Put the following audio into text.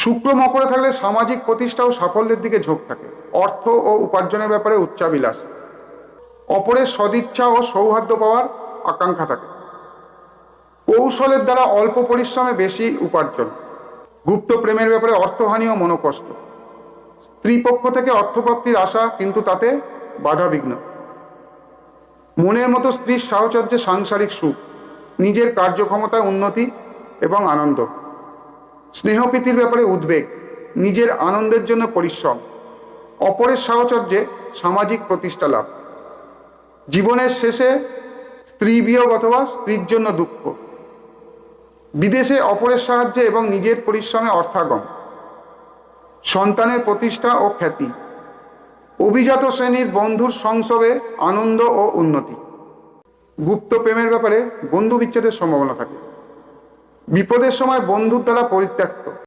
শুক্র মকরে থাকলে সামাজিক প্রতিষ্ঠা ও সাফল্যের দিকে ঝোঁক থাকে। অর্থ ও উপার্জনের ব্যাপারে উচ্চাবিলাস অপরের সদিচ্ছা ও সৌহার্দ্য পাওয়ার আকাঙ্ক্ষা থাকে। কৌশলের দ্বারা অল্প পরিশ্রমে বেশি উপার্জন। গুপ্ত প্রেমের ব্যাপারে অর্থহানি ও মনোকষ্ট। স্ত্রীপক্ষ থেকে অর্থপ্রাপ্তির আশা কিন্তু তাতে বাধাবিঘ্ন। মনের মতো স্ত্রীর সাহচর্যে সাংসারিক সুখ। নিজের কার্যক্ষমতায় উন্নতি এবং আনন্দ। স্নেহপ্রীতির ব্যাপারে উদ্বেগ, নিজের আনন্দের জন্য পরিশ্রম, অপরের সাহচর্যে সামাজিক প্রতিষ্ঠা লাভ। জীবনের শেষে স্ত্রী বিয়োগ অথবা স্ত্রীর জন্য দুঃখ। বিদেশে অপরের সাহায্যে এবং নিজের পরিশ্রমে অর্থাগম। সন্তানের প্রতিষ্ঠা ও খ্যাতি। অভিজাত শ্রেণির বন্ধুর সংসবে আনন্দ ও উন্নতি। গুপ্ত প্রেমের ব্যাপারে বন্ধু বিচ্ছেদের সম্ভাবনা থাকে। বিপদের সময় বন্ধুর দ্বারা পরিত্যক্ত।